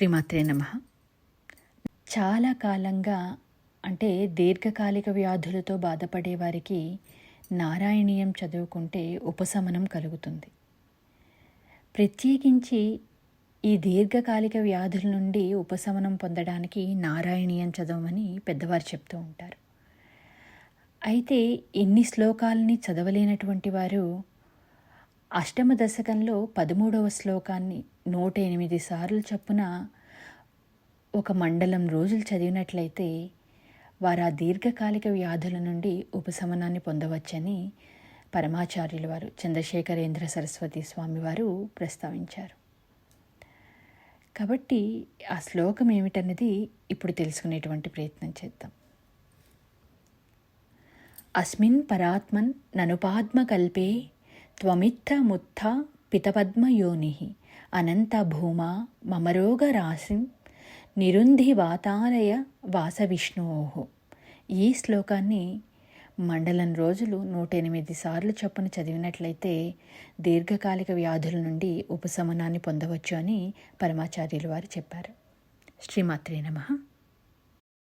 శ్రీమాత్రే నమ. చాలా కాలంగా అంటే దీర్ఘకాలిక వ్యాధులతో బాధపడే వారికి నారాయణీయం చదువుకుంటే ఉపశమనం కలుగుతుంది. ప్రత్యేకించి ఈ దీర్ఘకాలిక వ్యాధుల నుండి ఉపశమనం పొందడానికి నారాయణీయం చదవమని పెద్దవారు చెప్తూ ఉంటారు. అయితే ఎన్ని శ్లోకాలని చదవలేనటువంటి వారు అష్టమ దశకంలో పదమూడవ శ్లోకాన్ని నూట ఎనిమిది సార్లు చొప్పున ఒక మండలం రోజులు చదివినట్లయితే వారు ఆ దీర్ఘకాలిక వ్యాధుల నుండి ఉపశమనాన్ని పొందవచ్చని పరమాచార్యుల వారు చంద్రశేఖరేంద్ర సరస్వతి స్వామి వారు ప్రస్తావించారు. కాబట్టి ఆ శ్లోకం ఏమిటన్నది ఇప్పుడు తెలుసుకునేటువంటి ప్రయత్నం చేద్దాం. అస్మిన్ పరాత్మన్ ననుపాత్మకల్పే త్వమిత్తముత్థ పితపద్మయోని అనంత భూమా మమరోగరాశిం నిరుంధి వాతాలయ వాసవిష్ణువోహో ఈ శ్లోకాన్ని మండలం రోజులు నూట ఎనిమిది సార్లు చొప్పున చదివినట్లయితే దీర్ఘకాలిక వ్యాధుల నుండి ఉపశమనాన్ని పొందవచ్చు అని పరమాచార్యులు వారు చెప్పారు. శ్రీమాత్రే నమ.